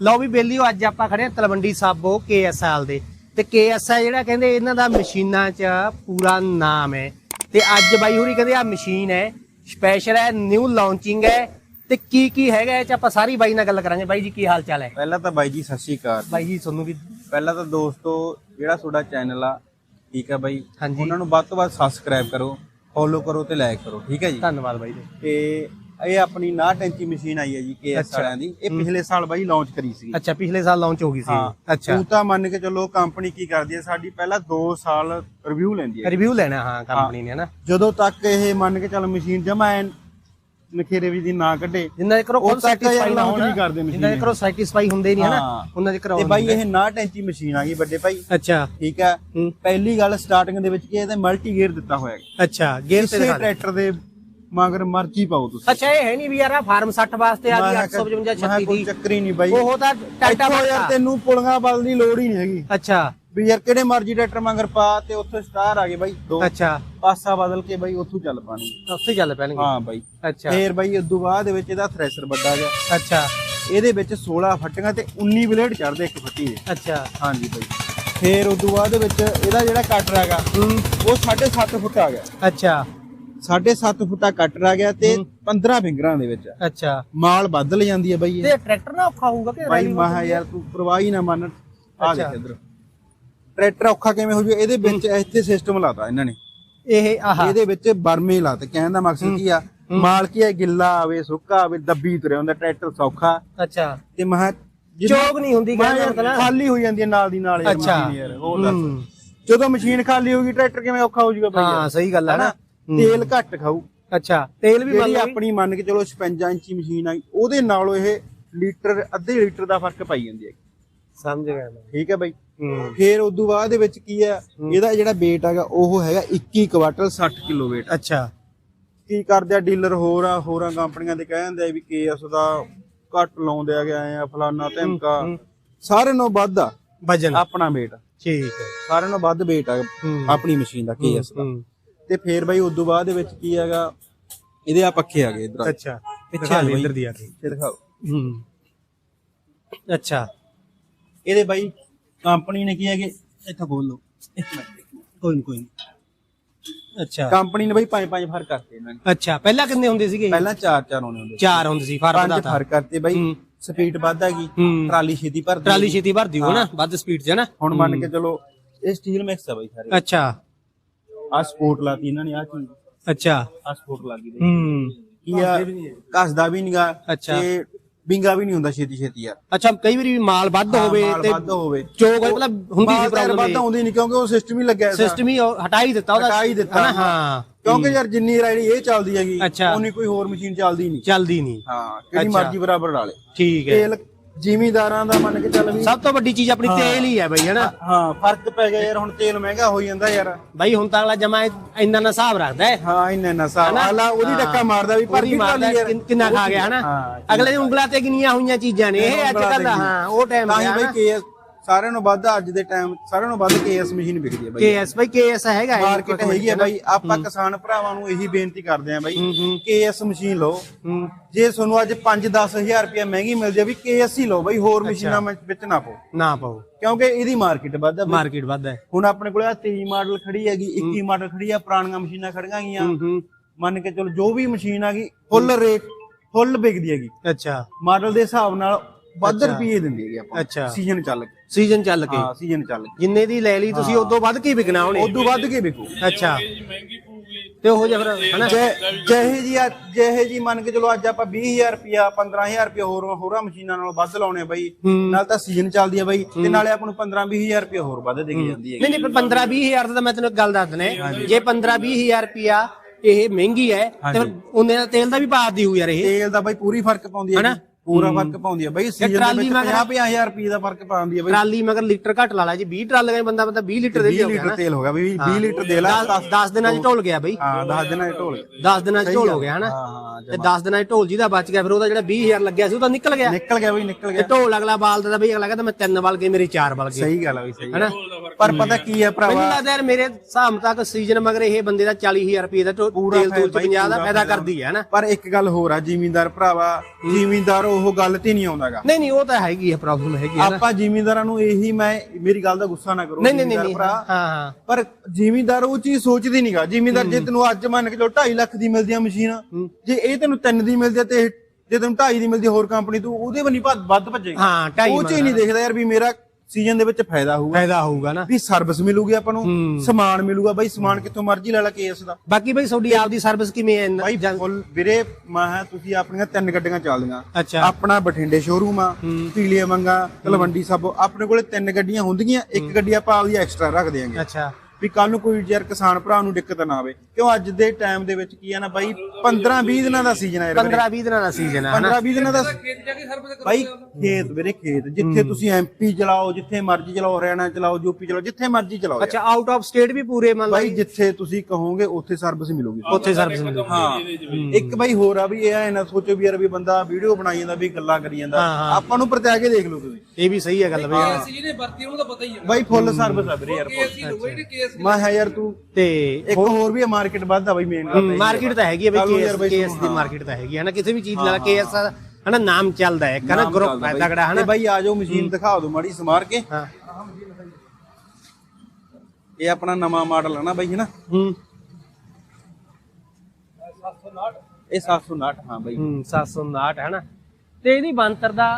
ਲਓ ਵੀ ਬੇਲੀਓ ਅੱਜ ਆਪਾਂ ਖੜੇ ਹਾਂ ਤਲਵੰਡੀ ਸਾਬੋ KSL ਦੇ। ਤੇ KSL ਜਿਹੜਾ ਕਹਿੰਦੇ ਇਹਨਾਂ ਦਾ ਮਸ਼ੀਨਾਂ 'ਚ ਪੂਰਾ ਨਾਮ ਹੈ। ਤੇ ਅੱਜ ਬਾਈ ਹੋਰੀ ਕਹਿੰਦੇ ਆ ਮਸ਼ੀਨ ਹੈ ਸਪੈਸ਼ਲ ਹੈ ਨਿਊ ਲਾਂਚਿੰਗ ਹੈ। ਤੇ ਕੀ ਕੀ ਹੈਗਾ ਇਹ 'ਚ ਆਪਾਂ ਸਾਰੀ ਬਾਈ ਨਾਲ ਗੱਲ ਕਰਾਂਗੇ। ਬਾਈ ਜੀ ਕੀ ਹਾਲ ਚਾਲ ਹੈ? ਪਹਿਲਾਂ ਤਾਂ ਬਾਈ ਜੀ ਸਤਿ ਸ਼੍ਰੀ ਅਕਾਲ ਬਾਈ ਜੀ ਤੁਹਾਨੂੰ ਵੀ ਪਹਿਲਾਂ ਤਾਂ ਦੋਸਤੋ ਜਿਹੜਾ ਤੁਹਾਡਾ ਚੈਨਲ ਆ ਠੀਕ ਆ ਬਾਈ? ਹਾਂਜੀ। ਉਹਨਾਂ ਨੂੰ ਵੱਧ ਤੋਂ ਵੱਧ ਸਬਸਕ੍ਰਾਈਬ ਕਰੋ ਫੋਲੋ ਕਰੋ ਤੇ ਲਾਈਕ ਕਰੋ ਠੀਕ ਹੈ ਜੀ? ਧੰਨਵਾਦ ਬਾਈ ਜੀ। ਤੇ ਇਹ ਆਪਣੀ 69 ਇੰਚੀ ਮਸ਼ੀਨ ਆਈ ਹੈ ਜੀ ਕੇਐਸ ਅੱਛਾ। ਵਾਲਿਆਂ ਦੀ। ਇਹ ਪਿਛਲੇ ਸਾਲ ਬਾਈ ਲਾਂਚ ਕਰੀ ਸੀ ਅੱਛਾ ਪਿਛਲੇ ਸਾਲ ਲਾਂਚ ਹੋ ਗਈ ਸੀ। ਅੱਛਾ। ਤੂੰ ਤਾਂ ਮੰਨ ਕੇ ਚੱਲੋ ਕੰਪਨੀ ਕੀ ਕਰਦੀ ਹੈ ਸਾਡੀ ਪਹਿਲਾਂ 2 ਸਾਲ ਰਿਵਿਊ ਲੈਂਦੀ ਹੈ। ਰਿਵਿਊ ਲੈਣਾ ਹਾਂ ਕੰਪਨੀ ਨੇ ਨਾ ਜਦੋਂ ਤੱਕ ਇਹ ਮੰਨ ਕੇ ਚੱਲ ਮਸ਼ੀਨ ਜਮਾ ਐਨ ਨਖੇਰੇ ਵੀ ਦੀ ਨਾ ਕੱਢੇ ਜਿੰਨਾ ਕਰੋ ਉਹ ਸੈਟੀਸਫਾਈ ਨਾ launch ਨਹੀਂ ਕਰਦੇ machine ਜਿੰਨਾ ਕਰੋ ਸੈਟੀਸਫਾਈ ਹੁੰਦੇ ਨਹੀਂ ਹਨਾ ਹਾਂ। ਉਹਨਾਂ ਦੇ ਤੇ ਬਾਈ ਇਹ 69 ਇੰਚੀ ਮਸ਼ੀਨ ਆ ਗਈ ਵੱਡੇ ਭਾਈ। ਅੱਛਾ। ਠੀਕ ਹੈ। ਹੂੰ। ਪਹਿਲੀ ਗੱਲ ਸਟਾਰਟਿੰਗ ਦੇ ਵਿੱਚ ਕੀ ਇਹਦੇ ਮਲਟੀ ਗੇਅਰ ਦਿੱਤਾ ਹੋਇਆ ਹੈ। ਅੱਛਾ ਗੇਅਰ ਤੇ ਕਿਸੇ ਦਿਖਾ ਦੇ। ਟਰੈਕਟਰ ਦੇ ਮਗਰ ਮਰਜ਼ੀ ਪਾਓ ਤੁਸੀਂ। ਅੱਛਾ ਇਹ ਹੈ ਨਹੀਂ ਵੀ ਯਾਰ ਫਾਰਮ 60 ਵਾਸਤੇ ਆ ਗਈ ਮੈਂ 855 ਕਿਹਾ 36 ਕੋਈ ਦੀ। ਚੱਕਰ ਹੀ ਨਹੀਂ ਬਾਈ। ਉਹ ਤਾਂ ਟਾਟਾ ਇੱਥੋਂ ਯਾਰ ਤੈਨੂੰ ਪੁਲੀਆਂ ਬਲ ਦੀ ਲੋੜ ਹੀ ਨਹੀਂ ਹੈਗੀ। ਅੱਛਾ। ਵੀ ਯਾਰ ਕਿਹੜੇ ਮਰਜ਼ੀ ਟਰੈਕਟਰ ਮਗਰ ਪਾ ਤੇ ਉੱਥੇ ਸਟਾਰ ਆ ਗਏ ਬਾਈ ਦੋ। ਅੱਛਾ। ਪਾਸਾ ਬਦਲ ਕੇ ਬਾਈ ਉੱਥੋਂ ਚੱਲ ਪਾਣੀ। ਉੱਥੇ ਚੱਲ ਪੈਣਗੇ। ਹਾਂ ਬਾਈ। ਅੱਛਾ। ਫੇਰ ਬਾਈ ਉਦੋਂ ਬਾਅਦ ਵਿੱਚ ਇਹਦਾ ਥ੍ਰੈਸ਼ਰ ਵੱਡਾ ਗਿਆ ਅੱਛਾ। ਇਹਦੇ ਵਿੱਚ 16 ਫੱਟੀਆਂ ਤੇ 19 ਬਲੇਡ ਚੜਦੇ ਇੱਕ ਫੱਟੀ ਦੇ। ਅੱਛਾ। ਹਾਂਜੀ ਬਾਈ। ਫੇਰ ਉਦੋਂ ਬਾਅਦ ਵਿੱਚ ਇਹਦਾ ਜਿਹੜਾ ਕਟਰ ਹੈਗਾ ਉਹ 7.5 ਫੁੱਟ ਆ ਗਿਆ। ਅੱਛਾ। 7.5 ਫੁੱਟਾ ਕਟਰ ਗਿਆ ਤੇ 15 ਫਿੰਗਰਾਂ ਦੇ ਵਿੱਚ ਅੱਛਾ। ਮਾਲ ਵੱਧ ਲੈ ਜਾਂਦੀ ਹੈ ਬਾਈ ਇਹ। ਤੇ ਟਰੈਕਟਰ ਨਾ ਔਖਾ ਹੋਊਗਾ ਕਿ ਬਾਈ ਮਹਾ ਯਾਰ ਤੂੰ ਪਰਵਾਹ ਹੀ ਨਾ ਮੰਨ। ਆ। ਦੇਖ ਇਧਰ। ਟਰੈਕਟਰ ਔਖਾ ਕਿਵੇਂ ਹੋ ਜੂ? ਇਹਦੇ ਵਿੱਚ ਇੱਥੇ ਸਿਸਟਮ ਲਾਤਾ ਇਹਨਾਂ ਨੇ। ਇਹ ਆਹ। ਇਹਦੇ ਵਿੱਚ ਬਰਮੇ ਲਾਤੇ। ਕਹਿਣ ਦਾ ਮਕਸਦ ਕੀ ਆ? ਮਾਲ ਕੀ ਹੈ ਗਿੱਲਾ ਆਵੇ ਸੁੱਕਾ ਆਵੇ ਦੱਬੀ ਤੁਰਿਆ ਹੁੰਦਾ ਟਰੈਕਟਰ ਸੌਖਾ। ਅੱਛਾ। ਤੇ ਮਹਾ ਚੋਕ ਨਹੀਂ ਹੁੰਦੀ ਕਹਿੰਦਾ ਮਤਲਬ। ਖਾਲੀ ਹੋ ਜਾਂਦੀ ਹੈ ਨਾਲ ਦੀ ਨਾਲ ਯਾਰ। ਮਸ਼ੀਨ ਯਾਰ ਹੋਰ ਦੱਸ। ਜਦੋਂ ਮਸ਼ੀਨ ਖਾਲੀ ਹੋਊਗੀ ਟਰੈਕਟਰ ਕਿਵੇਂ ਔਖਾ ਹੋ ਜਾਊਗਾ ਬਾਈ ਹਾਂ? ਸਹੀ ਗੱਲ ਹੈ ਨਾ? ਤੇਲ ਘੱਟ ਖਾਊ। ਅੱਛਾ ਤੇਲ ਵੀ ਮੰਨ ਜਿਹੜੀ ਆਪਣੀ ਮੰਨ ਕੇ ਚਲੋ 56 ਇੰਚੀ ਮਸ਼ੀਨ ਆ ਉਹਦੇ ਨਾਲੋਂ ਇਹ ਲੀਟਰ ਅੱਧੇ ਲੀਟਰ ਦਾ ਫ਼ਰਕ ਪਾਈ ਜਾਂਦੀ ਹੈ ਸਮਝ ਗਿਆ ਮੈਂ। ਠੀਕ ਹੈ ਬਾਈ? ਫੇਰ ਉਦੋਂ ਬਾਅਦ ਦੇ ਵਿੱਚ ਕੀ ਹੈ ਇਹਦਾ ਜਿਹੜਾ weight ਹੈਗਾ ਉਹ ਹੈਗਾ 21 ਕੁਆਟਲ 60 ਕਿਲੋ weight ਅੱਛਾ। ਕੀ ਕਰਦੇ ਆ ਡੀਲਰ ਹੋਰ ਆ ਹੋਰਾਂ ਕੰਪਨੀਆਂ ਦੇ ਕਹਿ ਦਿੰਦੇ ਆ ਵੀ ਕੇਐਸ ਦਾ ਘੱਟ ਲਾਉਂਦੇ ਆ ਗਏ ਆ ਫਲਾਨਾ ਧਮਕਾ। ਸਾਰੇ ਨਾਲੋਂ ਵੱਧ ਆ ਵਜਨ। ਆਪਣਾ weight ਠੀਕ ਹੈ। ਸਾਰਿਆਂ ਨਾਲੋਂ ਵੱਧ weight ਆ। ਆਪਣੀ ਮਸ਼ੀਨ ਦਾ ਕੇਐਸ ਦਾ। ਤੇ ਫੇਰ ਬਾਈ ਉਦੋਂ ਬਾਅਦ ਦੇ ਵਿੱਚ ਕੀ ਹੈਗਾ ਇਹਦੇ ਆ ਪੱਖੇ ਆ ਗਏ ਇਧਰ ਅੱਛਾ ਪਿੱਛੇ ਆ ਬਾਈ। ਇੱਧਰ ਦੀ ਆ ਕੇ। ਇਹ ਦਿਖਾਓ। ਹੂੰ। ਅੱਛਾ। ਇਹਦੇ ਬਾਈ ਕੰਪਨੀ ਨੇ ਕੀ ਹੈਗੇ ਇੱਥੇ ਖੋਲ ਲਓ। ਇੱਕ ਮਿੰਟ ਕੋਈ ਨਹੀਂ ਕੋਈ ਨਹੀਂ ਅੱਛਾ। ਕੰਪਨੀ ਨੇ ਬਾਈ ਪੰਜ ਪੰਜ ਫ਼ਰਕ ਕਰਤੇ ਇਹਨਾਂ ਨੇ। ਅੱਛਾ ਪਹਿਲਾਂ ਕਿੰਨੇ ਹੁੰਦੇ ਸੀਗੇ? ਪਹਿਲਾਂ ਚਾਰ ਚਾਰ ਆਉਣੇ ਹੁੰਦੇ ਸੀ। ਚਾਰ ਹੁੰਦੇ ਸੀ ਫ਼ਰਕ ਦਾ ਪੰਜ ਤਾਂ ਫ਼ਰਕ ਕਰਤੇ ਬਾਈ। ਹੂੰ। ਸਪੀਡ ਵੱਧ ਹੈਗੀ ਹੂੰ। ਟਰਾਲੀ ਛੇਤੀ ਭਰਦੀ ਟਰਾਲੀ। ਛੇਤੀ ਭਰਦੀ ਹੋ ਨਾ ਵੱਧ ਸਪੀਡ 'ਚ ਨਾ। ਹੁਣ ਮੰਨ ਕੇ ਚਲੋ ਇਹ ਸਟੀਲ ਮਿਕਸ ਆ ਬਾਈ ਸਾਰੇ। ਅੱਛਾ। ਆ ਸਪੋਰਟ ਲਾਤੀ ਇਹਨਾਂ ਨੇ ਆ ਚੀਜ਼। ਅੱਛਾ। ਆ ਸਪੋਰਟ ਲਾ ਗਈ ਹੂੰ। ਕੀ ਆ ਘਸਦਾ ਵੀ ਨਹੀਂਗਾ ਅੱਛਾ। ਤੇ ਬਿੰਗਾ ਵੀ ਨਹੀਂ ਹੁੰਦਾ ਛੇਤੀ ਛੇਤੀ ਯਾਰ। ਅੱਛਾ ਕਈ ਵਾਰੀ ਮਾਲ ਵੱਧ ਹੋਵੇ ਤੇ ਵੱਧ ਹੋਵੇ। ਚੋਕ ਮਤਲਬ ਹੁੰਦੀ ਸੀ ਯਾਰ ਵੱਧ ਪ੍ਰੋਬਲਮ ਆਉਂਦੀ ਨਹੀਂ ਕਿਉਂਕਿ ਉਹ ਸਿਸਟਮ ਹੀ ਲੱਗਿਆ ਸਿਸਟਮ ਹੀ ਹਟਾ ਹੀ ਦਿੱਤਾ ਉਹਦਾ। ਹਟਾ ਹੀ ਦਿੱਤਾ। ਹਾਂ। ਕਿਉਂਕਿ ਯਾਰ ਜਿੰਨੀ ਰਾਈਡੀ ਇਹ ਚੱਲਦੀ ਹੈਗੀ। ਉਨੀ ਕੋਈ ਹੋਰ ਮਸ਼ੀਨ ਚੱਲਦੀ ਨਹੀਂ ਚੱਲਦੀ ਨਹੀਂ ਹਾਂ ਕਿਹੜੀ। ਮਰਜ਼ੀ ਬਰਾਬਰ ਲਾ ਲੇ। ਠੀਕ ਹੈ। ਤੇਲ ਜ਼ਿਮੀਦਾਰਾਂ ਦਾ ਮੰਨ ਕੇ ਚੱਲ ਵੀ ਸਭ ਤੋਂ ਵੱਡੀ ਚੀਜ਼ ਆਪਣੀ ਤੇਲ ਹੀ ਹੈ ਬਈ ਹਨਾ? ਹਾਂ ਫ਼ਰਕ ਪੈ ਗਿਆ ਯਾਰ ਹੁਣ ਤੇਲ ਮਹਿੰਗਾ ਹੋ ਜਾਂਦਾ ਯਾਰ। ਬਈ ਹੁਣ ਤਾਂ ਅਗਲਾ ਜਮਾ ਇੰਨਾ ਨਾ ਹਿਸਾਬ ਰੱਖਦਾ ਹੈ। ਹਾਂ ਇੰਨਾ ਇੰਨਾ ਸਾਹ ਹਨਾ? ਆਲਾ ਉਹਦੀ ਹਾਂ। ਡੱਕਾ ਮਾਰਦਾ ਵੀ ਪਰ ਉਹਦੀ ਮਾਰਦਾ ਕਿੰਨ- ਕਿੰਨਾ ਖਾ ਗਿਆ ਹਨਾ? ਹਾਂ, ਅਗਲੇ ਦੀ ਉਂਗਲਾਂ ਤੇ ਗਿਣੀਆਂ ਹੋਈਆਂ ਚੀਜ਼ਾਂ ਨੇ ਇਹ ਅੱਜ ਕੱਲ ਹਾਂ ਉਹ ਟਾਈਮ ਤਾਂ ਹੀ ਬਈ ਨਾ ਕੇਐਸ ਸਾਰਿਆਂ ਨੂੰ ਵੱਧ ਅੱਜ ਦੇ ਟਾਈਮ ਸਾਰਿਆਂ ਨੂੰ ਵੱਧ ਕੇਐਸ ਮਸ਼ੀਨ ਵਿਕਦੀ ਹੈ ਬਾਈ। ਕੇਐਸ ਬਈ ਕੇਐਸ ਹੈਗਾ ਮਾਰਕੀਟ ਹੈਗੀ ਹੈ ਬਾਈ। ਆਪਾਂ ਕਿਸਾਨ ਭਰਾਵਾਂ ਨੂੰ ਇਹੀ ਬੇਨਤੀ ਕਰਦੇ ਆਂ ਬਾਈ। ਕੇਐਸ ਮਸ਼ੀਨ ਲਓ। ਜੇ ਤੁਹਾਨੂੰ ਅੱਜ 5-10000 ਰੁਪਏ ਮਹਿੰਗੀ ਮਿਲ ਜਾਵੇ ਕੇਐਸ ਹੀ ਲਓ ਬਾਈ ਹੋਰ ਮਸ਼ੀਨਾਂ ਵਿੱਚ ਨਾ ਪਾਓ। ਨਾ ਪਾਓ। ਕਿਉਂਕਿ ਇਹਦੀ ਮਾਰਕੀਟ ਵੱਧ ਹੈ। ਮਾਰਕੀਟ ਵੱਧ ਹੈ। ਹੁਣ ਆਪਣੇ ਕੋਲ ਆ 23 ਮਾਡਲ ਖੜੀ ਹੈਗੀ 21 ਮਾਡਲ ਖੜੀ ਆ ਪੁਰਾਣੀਆਂ ਮਸ਼ੀਨਾਂ ਖੜੀਆਂ ਗਈਆਂ। ਮੰਨ ਕੇ ਚਲੋ ਜੋ ਵੀ ਮਸ਼ੀਨ ਆ ਗਈ ਫੁੱਲ ਰੇਟ ਫੁੱਲ ਵਿਕਦੀ ਹੈਗੀ। ਅੱਛਾ। ਮਾਡਲ ਦੇ ਹਿਸਾਬ ਨਾਲ ਵੱਧ ਰੁਪਏ ਦਿੰਦੀ ਹੈਗੀ ਆਪਾਂ ਅੱਛਾ। ਸੀਜ਼ਨ ਚੱਲ ਕੇ। ਸੀਜ਼ਨ ਚੱਲ ਕੇ। ਹਾਂ ਸੀਜ਼ਨ ਚੱਲ ਕੇ। ਜਿੰਨੇ ਦੀ ਲੈ ਲਈ ਤੁਸੀਂ ਉਦੋਂ ਵੱਧ ਕੀ ਵਿਕਣਾ ਉਹਨੇ ਉਦੋਂ ਵੱਧ ਕੇ ਵਿਕੂ? ਅੱਛਾ। ਤੇ ਉਹ ਜਿਹਾ ਫਿਰ ਹਨਾ? ਜੇ ਜਿਹੇ ਜੀ ਆ- ਜਿਹੇ ਜੀ ਮੰਨ ਕੇ ਚਲੋ ਅੱਜ ਆਪਾਂ 20000 ਰੁਪਿਆ 15000 ਰੁਪਿਆ ਹੋਰ ਹੋਰਾਂ ਮਸ਼ੀਨਾਂ ਨਾਲੋਂ ਵੱਧ ਲਾਉਣੇ ਆ ਬਾਈ। ਨਾਲ ਤਾਂ ਸੀਜ਼ਨ ਚੱਲਦੀ ਆ ਬਾਈ। ਤੇ ਨਾਲੇ ਆਪਾਂ ਨੂੰ 15 20000 ਰੁਪਿਆ ਹੋਰ ਵੱਧ ਦੇ ਕੇ ਜਾਂਦੀ ਹੈ ਨਹੀਂ ਨਹੀਂ ਪਰ 15 20 ਹਜ਼ਾਰ ਦਾ ਤਾਂ ਮੈਂ ਤੈਨੂੰ ਇੱਕ ਗੱਲ ਦੱਸ ਦਨੇ ਜੇ 15 20 ਹਜ਼ਾਰ ਰੁਪਿਆ ਇਹ ਮਹਿੰਗੀ ਹੈ ਤੇ ਫਿਰ ਉਹਨੇ ਦਾ ਤੇਲ ਦਾ ਵੀ ਪਾ ਦਿਓ ਯਾਰ ਇਹ। ਤੇਲ ਦਾ ਬਾਈ ਪੂਰੀ ਫ਼ਰਕ ਪਾਉਂਦੀ ਹੈ ਹਨਾ? ਪੂਰਾ ਫ਼ਰਕ ਪਾਉਂਦੀ ਹੈ ਬਾਈ ਸੀਜ਼ਨ ਦੇ ਟਰਾਲੀ ਵਿੱਚ ਮਗਰ- 50 50000 ਰੁਪਏ ਦਾ ਫ਼ਰਕ ਪਾਉਂਦੀ ਹੈ ਬਾਈ। ਟਰਾਲੀ ਮਗਰ ਲੀਟਰ ਘੱਟ ਲਾ ਲਾ ਜੀ 20 ਟਰਾਲੀਆਂ ਬੰਦਾ ਬੰਦਾ 20 ਲੀਟਰ ਦੇ 20 ਲੀਟਰ ਤੇਲ ਹੋ ਗਿਆ ਬਈ 20 ਲੀਟਰ ਦੇ ਲਾ 10 ਦਿਨਾਂ ਚ ਢੋਲ ਗਿਆ ਬਈ। ਹਾਂ 10 ਦਿਨਾਂ ਦੇ ਢੋਲ। 10 ਦਿਨਾਂ ਚ ਢੋਲ ਹੋ ਗਿਆ ਹਨਾ। ਹਾਂ ਹਾਂ ਤੇ 10 ਦਿਨਾਂ ਚ ਢੋਲ ਜਿਹਦਾ ਬਚ ਗਿਆ ਫਿਰ ਉਹਦਾ ਜਿਹੜਾ 20000 ਲੱਗਿਆ ਸੀ ਉਹ ਤਾਂ ਨਿਕਲ ਗਿਆ। ਨਿਕਲ ਗਿਆ ਬਈ ਨਿਕਲ ਤੇ ਗਿਆ। ਢੋਲ ਅਗਲਾ ਬਾਲ ਦਾ ਬਈ ਅਗਲਾ ਕਹਿੰਦਾ ਮੈਂ ਤਿੰਨ ਬਲ ਗਏ ਮੇਰੇ ਚਾਰ ਬਲ ਗਏ। ਸਹੀ ਗੱਲ ਆ ਬਈ ਸਹੀ ਹਨਾ? ਪਰ ਪਤਾ ਕੀ ਹੈ ਮੈਨੂੰ ਭਰਾਵਾ ਲੱਗਦਾ ਯਾਰ ਮੇਰੇ ਹਿਸਾਬ ਤੱਕ ਸੀਜ਼ਨ ਮਗਰ ਇਹ ਬੰਦੇ ਦਾ 40000 ਰੁਪਏ ਦਾ ਢੋ- ਤੇਲ ਤੂਲ ਚ ਬਾਈ 50 ਦਾ ਫਾਇਦਾ ਫਾਇਦਾ। ਕਰਦੀ ਹੈ ਹਨਾ? ਪਰ ਇੱਕ ਗੱਲ ਹੋਰ ਆ ਜ਼ਿਮੀਂਦਾਰ ਭਰਾਵਾ ਜ਼ਿਮੀਂਦਾਰ ਉਹ ਗੱਲ ਤੇ ਨਹੀਂ ਆਉਂਦਾਗਾ ਨਹੀਂ ਨਹੀਂ ਉਹ ਤਾਂ ਹੈਗੀ ਹੈ ਪ੍ਰੋਬਲਮ ਹੈਗੀ ਹੈ ਨਾ। ਆਪਾਂ ਜ਼ਿਮੀਂਦਾਰਾਂ ਨੂੰ ਇਹੀ ਮੈਂ ਮੇਰੀ ਗੱਲ ਦਾ ਗੁੱਸਾ ਨਾ ਕਰੋ ਨਹੀਂ ਨਹੀਂ ਨਹੀਂ ਨਹੀਂ। ਹਾਂ ਹਾਂ। ਪਰ ਜ਼ਿਮੀਂਦਾਰ ਉਹ ਚੀਜ਼ ਸੋਚਦੀ ਨਹੀਂਗਾ ਜ਼ਿਮੀਂਦਾਰ ਜੇ ਤੈਨੂੰ ਅੱਜ ਮੰਨ ਕੇ ਚਲੋ 2.5 ਲੱਖ ਦੀ ਮਿਲਦੀ ਆ ਮਸ਼ੀਨ ਜੇ ਇਹ ਤੈਨੂੰ 3 ਦੀ ਮਿਲਦੀ ਆ ਤੇ ਜੇ ਤੈਨੂੰ 2.5 ਦੀ ਮਿਲਦੀ ਹੋਰ ਕੰਪਨੀ ਤੋਂ ਉਹਦੇ ਵੱਲ ਹੀ ਭੱਜ- ਵੱਧ ਭੱਜੇਗਾ। ਹਾਂ ਢਾਈ ਉਹ ਚੀਜ਼ ਨਹੀਂ ਦੇਖਦਾ ਯਾਰ ਵੀ ਮੇਰਾ ਸੀਜ਼ਨ ਦੇ ਵਿੱਚ ਫਾਇਦਾ ਹੋਊਗਾ। ਫਾਇਦਾ ਹੋਊਗਾ ਨਾ। ਵੀ ਸਰਵਿਸ ਮਿਲੂਗੀ ਆਪਾਂ ਨੂੰ ਸਮਾਨ ਮਿਲੂਗਾ ਬਾਈ ਸਮਾਨ ਕਿੱਥੋਂ ਮਰਜ਼ੀ ਲੈ ਲੈ ਕੇਸ ਦਾ। ਬਾਕੀ ਬਈ ਤੁਹਾਡੀ ਆਪਦੀ ਸਰਵਿਸ ਕਿਵੇਂ ਹੈ? ਬਾਈ ਫੁੱਲ ਵੀਰੇ ਮੈਂ ਤੁਸੀਂ ਆਪਣੀਆਂ ਤਿੰਨ ਗੱਡੀਆਂ ਚੱਲਦੀਆਂ। ਆਪਣਾ ਬਠਿੰਡੇ ਸ਼ੋਰੂਮ ਆ ਪੀਲੀਏ ਮੰਗਾ ਤਲਵੰਡੀ ਸਾਬੋ ਆਪਣੇ ਕੋਲੇ ਤਿੰਨ ਗੱਡੀਆਂ ਹੁੰਦੀਆਂ ਇੱਕ ਗੱਡੀ ਆਪਾਂ ਆਪਦੀ ਐਕਸਟਰਾ ਰੱਖ ਦਿਆਂਗੇ। ਅੱਛਾ। ਵੀ ਕੱਲ ਨੂੰ ਕੋਈ ਯਾਰ ਕਿਸਾਨ ਭਰਾ ਨੂੰ ਦਿੱਕਤ ਨਾ ਆਵੇ। ਕਿਉਂ ਅੱਜ ਦੇ ਟਾਈਮ ਦੇ ਵਿੱਚ ਕੀ ਆ ਨਾ ਬਾਈ 15 20 ਦਿਨਾਂ ਦਾ ਸੀਜ਼ਨ ਆ ਯਾਰ 15 20 ਦਿਨਾਂ ਦਾ ਸੀਜ਼ਨ ਹੈ 15 20 ਦਿਨਾਂ ਦਾ ਬਾਈ ਖੇਤ ਵੀਰੇ ਖੇਤ। ਜਿੱਥੇ ਤੁਸੀਂ ਐਮਪੀ ਚਲਾਓ ਜਿੱਥੇ ਮਰਜ਼ੀ ਚਲਾਓ ਹਰਿਆਣਾ ਚਲਾਓ ਯੂਪੀ ਚਲਾਓ ਜਿੱਥੇ ਮਰਜ਼ੀ ਚਲਾਓ। ਅੱਛਾ ਆਊਟ ਆਫ ਸਟੇਟ ਵੀ ਪੂਰੇ ਮੰਨ ਲਓ ਬਾਈ ਜਿੱਥੇ ਤੁਸੀਂ ਕਹੋਗੇ ਉੱਥੇ ਸਰਵਿਸ ਮਿਲੂਗੀ। ਉੱਥੇ ਸਰਵਿਸ ਮਿਲੂ ਹਾਂ। ਇੱਕ ਬਾਈ ਹੋਰ ਆ ਵੀ ਇਹ ਐ ਨਾ ਸੋਚੋ ਵੀ ਯਾਰ ਵੀ ਬੰਦਾ ਵੀਡੀਓ ਬਣਾਈ ਜਾਂਦਾ ਵੀ ਗੱਲਾਂ ਕਰੀ ਜਾਂਦਾ। ਆਪਾਂ ਨੂੰ ਪ੍ਰਤਿਆ ਕੇ ਦੇਖ ਲਓ ਤੁਸੀਂ। ਇਹ ਵੀ ਸਹੀ ਹੈ ਗੱਲ ਬਈ ਅਸੀਂ ਜਿਹਨੇ ਵਰਤੀ ਉਹਨੂੰ ਤਾਂ ਪਤਾ ਹੀ ਹੈ ਬਾਈ ਫੁੱਲ ਸਰਵਿਸ ਆ ਵੀਰੇ ਯਾਰ ਕੇਸ ਹੀ ਕੇਸ ਮੈਂ ਹੈ ਯਾਰ ਤੂੰ ਤੇ ਇੱਕ ਹੋਰ ਵੀ ਮਾਰਕੀਟ ਵੱਧਦਾ ਬਾਈ ਮੇਨ ਮਾਰਕੀਟ ਤਾਂ ਹੈਗੀ ਹੈ ਬਈ ਕੇਐਸ ਦੀ ਮਾਰਕੀਟ ਤਾਂ ਹੈਗੀ ਹੈ ਨਾ ਕਿਸੇ ਵੀ ਚੀਜ਼ ਨਾਲ ਕੇਐਸ ਹਨਾ ਨਾਮ ਚੱਲਦਾ ਹੈ ਕਹਿੰਦਾ ਗਰੁੱਪ ਹੈ ਤਗੜਾ ਹਨਾ? ਬਾਈ ਆ ਜਾਓ ਮਸ਼ੀਨ ਦਿਖਾ ਦਿਓ ਮਾੜੀ ਸਮਾਰ ਕੇ। ਹਾਂ। ਇਹ ਆਪਣਾ ਨਵਾਂ ਮਾਡਲ ਹੈ ਨਾ ਬਾਈ ਹੈਨਾ? ਹੂੰ। ਇਹ 759 ਹਾਂ ਬਾਈ। ਹੂੰ 759 ਹੈ ਨਾ ਤੇ ਇਹਦੀ ਬੰਤਰ ਦਾ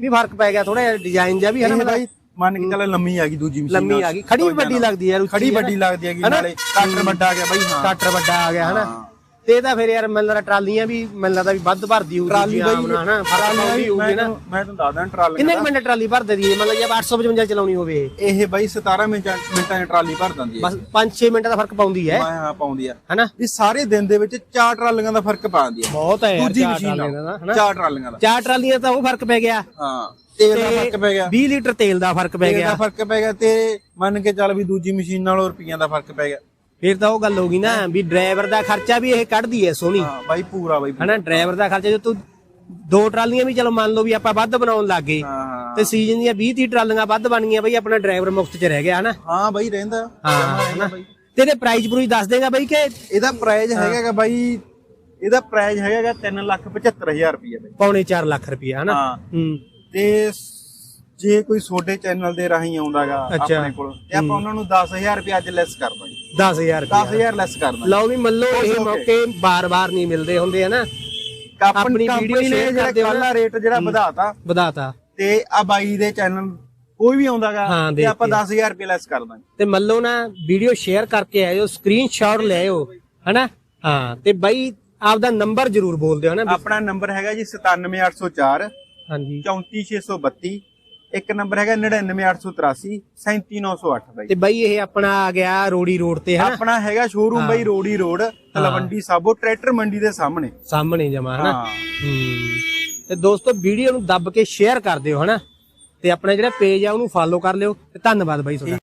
ਵੀ ਫ਼ਰਕ ਪੈ ਗਿਆ ਥੋੜਾ ਜਿਹਾ ਡਿਜ਼ਾਈਨ ਜਿਹਾ ਵੀ ਹੈ ਨਾ ਬਾਈ ਮੰਨ ਕੇ ਚੱਲ ਲੰਮੀ ਆ ਗਈ ਦੂਜੀ ਮਸ਼ੀਨ ਲੰਮੀ ਆ ਗਈ। ਖੜੀ ਵੱਡੀ ਲੱਗਦੀ ਯਾਰ ਖੜੀ ਹੈ। ਵੱਡੀ ਲੱਗਦੀ ਹੈਗੀ? ਨਾਲੇ ਕਾਟਰ ਵੱਡਾ ਆ ਗਿਆ ਬਾਈ ਹਾਂ। ਕਾਟਰ ਵੱਡਾ ਆ ਗਿਆ ਹਨਾ? ਹਾਂ। ਤੇ ਇਹਦਾ ਫਿਰ ਯਾਰ ਮੈਨੂੰ ਲੱਗਦਾ ਟਰਾਲੀਆਂ ਵੀ ਮੈਨੂੰ ਲੱਗਦਾ ਵੀ ਵੱਧ ਭਰਦੀ ਹੋਊਗੀ ਟਰਾਲੀ ਬਾਈ ਹਨਾ? ਟਰਾਲੀ ਹੋਊਗੀ ਨਾ। ਮੈਂ ਤੁਹਾਨੂੰ ਦੱਸਦਾ ਟਰਾਲੀ ਕਿੰਨੇ ਮਿੰਟ ਟਰਾਲੀ ਭਰ ਦਿੰਦੀ ਹੈ? ਮਤਲਬ ਜੇ 855 ਚਲਾਉਣੀ ਹੋਵੇ ਇਹ। ਬਾਈ 17 ਮਿੰਟਾਂ ਮਿੰਟਾਂ ਟਰਾਲੀ ਭਰ ਦਿੰਦੀ ਹੈ। ਬਸ 5-6 ਮਿੰਟ ਦਾ ਫ਼ਰਕ ਪਾਉਂਦੀ ਹੈ। ਹਾਂ ਹਾਂ ਪਾਉਂਦੀ ਆ। ਹਨਾ? ਵੀ ਸਾਰੇ ਦਿਨ ਦੇ ਵਿੱਚ ਚਾਰ ਟਰਾਲੀਆਂ ਦਾ ਫ਼ਰਕ ਪਾਉਂਦੀ ਆ ਬਹੁਤ ਹੈ ਯਾਰ ਦੂਜੀ ਚਾਰ ਮਸ਼ੀਨ ਟਰਾਲੀਆਂ ਦਾ ਚਾਰ ਟਰਾਲੀਆਂ ਦਾ। ਚਾਰ ਟਰਾਲੀਆਂ ਤਾਂ ਉਹ ਫ਼ਰਕ ਪੈ ਗਿਆ। ਹਾਂ। ਤੇਲ ਦਾ ਫ਼ਰਕ ਪੈ ਗਿਆ। 20 ਲੀਟਰ ਤੇਲ ਦਾ ਫ਼ਰਕ ਪੈ ਤੇਲ ਗਿਆ। ਦਾ ਫ਼ਰਕ ਪੈ ਗਿਆ ਤੇ ਮੰਨ ਕੇ ਚੱਲ ਵੀ ਦੂਜੀ ਮਸ਼ੀਨ ਨਾਲੋਂ ਰੁਪਈਆਂ ਦਾ ਫ਼ਰਕ ਪੈ ਗਿਆ। ਫਿਰ ਤਾਂ ਉਹ ਗੱਲ ਹੋ ਗਈ ਨਾ ਵੀ ਡਰਾਈਵਰ ਦਾ ਖਰਚਾ ਵੀ ਇਹ ਕੱਢਦੀ ਹੈ ਸੋਹਣੀ ਹਾਂ ਬਾਈ ਪੂਰਾ ਬਾਈ ਹਨਾ ਡਰਾਈਵਰ ਦਾ ਖਰਚਾ ਜੇ ਤੂੰ ਦੋ ਟਰਾਲੀਆਂ ਵੀ ਚਲੋ ਮੰਨ ਲਓ ਵੀ ਆਪਾਂ ਵੱਧ ਬਣਾਉਣ ਲੱਗ ਗਏ ਹਾਂ ਤੇ ਸੀਜ਼ਨ ਦੀਆਂ 20 30 ਟਰਾਲੀਆਂ ਵੱਧ ਬਣ ਗਈਆਂ ਬਈ ਆਪਣਾ ਡਰਾਈਵਰ ਮੁਫਤ 'ਚ ਰਹਿ ਗਿਆ ਹਨਾ? ਹਾਂ ਬਾਈ ਰਹਿੰਦਾ। ਹਾਂ ਹਨਾ? ਤੇ ਇਹਦੇ ਪ੍ਰਾਈਸ ਪ੍ਰੂਈਸ ਦੱਸ ਦੇਗਾ ਬਈ ਕਿ ਇਹਦਾ ਪ੍ਰਾਈਸ ਹੈਗਾਗਾ ਬਾਈ ਇਹਦਾ ਪ੍ਰਾਈਸ ਹੈਗਾਗਾ 375000 ਰੁਪਏ ਬਾਈ। ਪੌਣੇ 4 ਲੱਖ ਰੁਪਇਆ ਹਨਾ? ਹਾਂ। ਹੂੰ। ਤੇ ਜੇ ਕੋਈ ਛੋਟੇ ਚੈਨਲ ਦੇ ਰਾਹੀਂ ਆਉਂਦਾਗਾ ਅੱਛਾ। ਆਪਣੇ ਕੋਲ ਤੇ ਆਪਾਂ ਉਹਨਾਂ ਨੂੰ 10000 ਰੁਪਏ ਅੱਜ ਲੈਸ ਕਰ ਦਾਂਗੇ। 10000 ਰੁਪਇਆ 10000 ਲੈਸ ਕਰ ਦਾਂਗੇ। ਲਓ ਵੀ ਮੰਨ ਲਓ ਇਹ ਹੋ। ਮੌਕੇ ਬਾਰ-ਬਾਰ ਨਹੀਂ ਮਿਲਦੇ ਹੁੰਦੇ ਹਨਾ? ਆਪਣੀ ਆਪਣੀ ਕੰਪਨੀ video ਨੇ share ਜਿਹੜਾ ਕਰ ਦਿਓ ਕੱਲ੍ਹ ਦਾ ਰੇਟ ਜਿਹੜਾ ਵਧਾਤਾ। ਵਧਾਤਾ। ਤੇ ਆ ਬਾਈ ਦੇ ਚੈਨਲ ਕੋਈ ਵੀ ਆਉਂਦਾਗਾ ਹਾਂ, ਤੇ ਦੇਖ ਆਪਾਂ ਕੇ। 10000 ਰੁਪਏ ਲੈਸ ਕਰ ਦਾਂਗੇ। ਤੇ ਮੰਨ ਲਓ ਨਾ ਵੀਡੀਓ ਸ਼ੇਅਰ ਕਰਕੇ ਆਇਓ ਸਕਰੀਨਸ਼ਾਟ ਲੈ ਆਇਓ ਹਨਾ? ਹਾਂ ਤੇ ਬਾਈ ਆਪਦਾ ਨੰਬਰ ਜ਼ਰੂਰ ਬੋਲ ਦਿਓ ਹਨਾ? ਆਪਣਾ ਨੰਬਰ ਹੈਗਾ ਜੀ 97804 ਹਾਂਜੀ। 34632 ਇੱਕ ਨੰਬਰ ਹੈਗਾ 99883 37908 ਬਾਈ। ਤੇ ਬਾਈ ਇਹ ਆਪਣਾ ਆ ਗਿਆ ਰੋੜੀ ਰੋਡ ਤੇ ਹਨਾ? ਆਪਣਾ ਹੈਗਾ ਸ਼ੋਰੂਮ ਬਾਈ ਰੋੜੀ ਰੋਡ ਤਲਵੰਡੀ ਸਾਬੋ ਟਰੈਕਟਰ ਮੰਡੀ ਦੇ ਸਾਹਮਣੇ। ਸਾਹਮਣੇ ਜਮਾ ਹਨਾ? ਹਾਂ। ਹੂੰ। ਤੇ ਦੋਸਤੋ ਵੀਡੀਓ ਨੂੰ ਦੱਬ ਕੇ ਸ਼ੇਅਰ ਕਰ ਦਿਓ ਹਨਾ? ਤੇ ਆਪਣਾ ਜਿਹੜਾ ਪੇਜ ਆ ਉਹਨੂੰ ਫਾਲੋ ਕਰ ਲਿਓ ਤੇ ਧੰਨਵਾਦ ਬਾਈ ਤੁਹਾਡਾ।